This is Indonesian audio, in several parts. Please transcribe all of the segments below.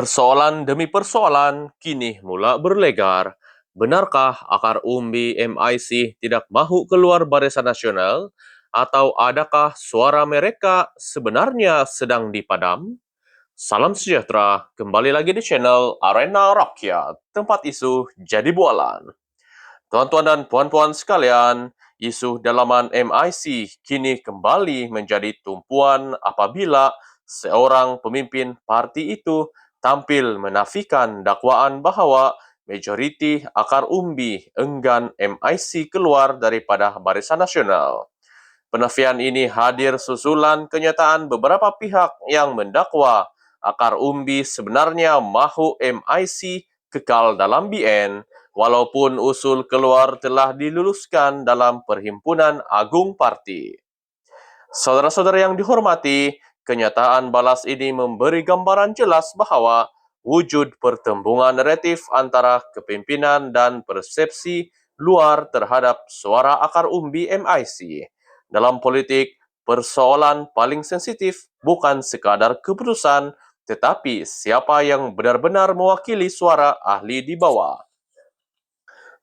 Persoalan demi persoalan kini mula berlegar. Benarkah akar umbi MIC tidak mahu keluar Barisan Nasional? Atau adakah suara mereka sebenarnya sedang dipadam? Salam sejahtera, kembali lagi di channel Arena Rakyat, tempat isu jadi bualan. Tuan-tuan dan puan-puan sekalian, isu dalaman MIC kini kembali menjadi tumpuan apabila seorang pemimpin parti itu tampil menafikan dakwaan bahawa majoriti akar umbi enggan MIC keluar daripada Barisan Nasional. Penafian ini hadir susulan kenyataan beberapa pihak yang mendakwa akar umbi sebenarnya mahu MIC kekal dalam BN walaupun usul keluar telah diluluskan dalam Perhimpunan Agung Parti. Saudara-saudara yang dihormati, kenyataan balas ini memberi gambaran jelas bahawa wujud pertembungan naratif antara kepimpinan dan persepsi luar terhadap suara akar umbi MIC. Dalam politik, persoalan paling sensitif bukan sekadar keputusan, tetapi siapa yang benar-benar mewakili suara ahli di bawah.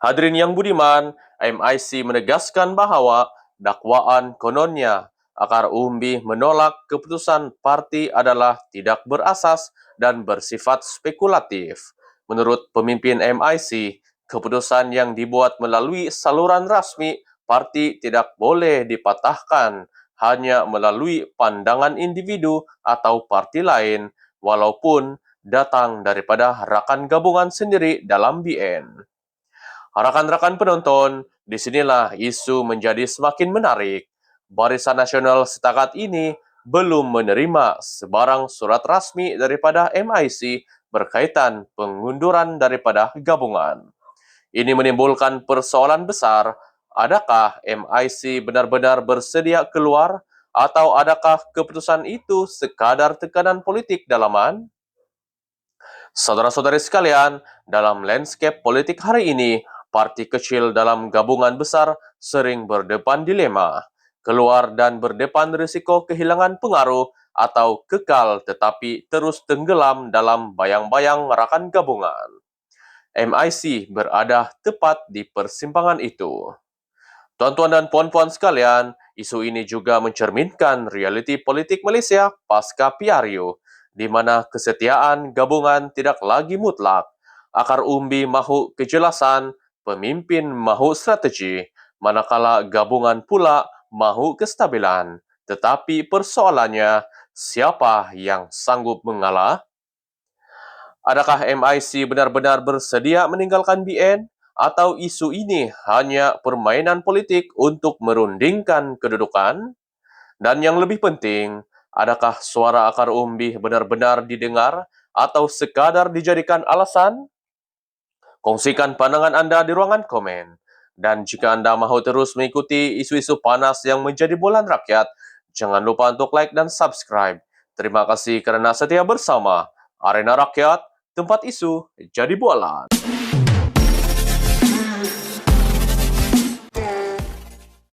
Hadirin yang budiman, MIC menegaskan bahawa dakwaan kononnya akar umbi menolak keputusan parti adalah tidak berasas dan bersifat spekulatif. Menurut pemimpin MIC, keputusan yang dibuat melalui saluran rasmi parti tidak boleh dipatahkan hanya melalui pandangan individu atau parti lain walaupun datang daripada rakan gabungan sendiri dalam BN. Rakan-rakan penonton, di sinilah isu menjadi semakin menarik. Barisan Nasional setakat ini belum menerima sebarang surat rasmi daripada MIC berkaitan pengunduran daripada gabungan. Ini menimbulkan persoalan besar, adakah MIC benar-benar bersedia keluar atau adakah keputusan itu sekadar tekanan politik dalaman? Saudara-saudari sekalian, dalam landscape politik hari ini, parti kecil dalam gabungan besar sering berdepan dilema keluar dan berdepan risiko kehilangan pengaruh atau kekal tetapi terus tenggelam dalam bayang-bayang rakan gabungan. MIC berada tepat di persimpangan itu. Tuan-tuan dan puan-puan sekalian, isu ini juga mencerminkan realiti politik Malaysia pasca Piario, di mana kesetiaan gabungan tidak lagi mutlak. Akar umbi mahu kejelasan, pemimpin mahu strategi, manakala gabungan pula mahu kestabilan, tetapi persoalannya siapa yang sanggup mengalah? Adakah MIC benar-benar bersedia meninggalkan BN atau isu ini hanya permainan politik untuk merundingkan kedudukan? Dan yang lebih penting, adakah suara akar umbi benar-benar didengar atau sekadar dijadikan alasan? Kongsikan pandangan anda di ruangan komen. Dan jika anda mahu terus mengikuti isu-isu panas yang menjadi bulan rakyat, jangan lupa untuk like dan subscribe. Terima kasih kerana setia bersama Arena Rakyat, tempat isu jadi bualan.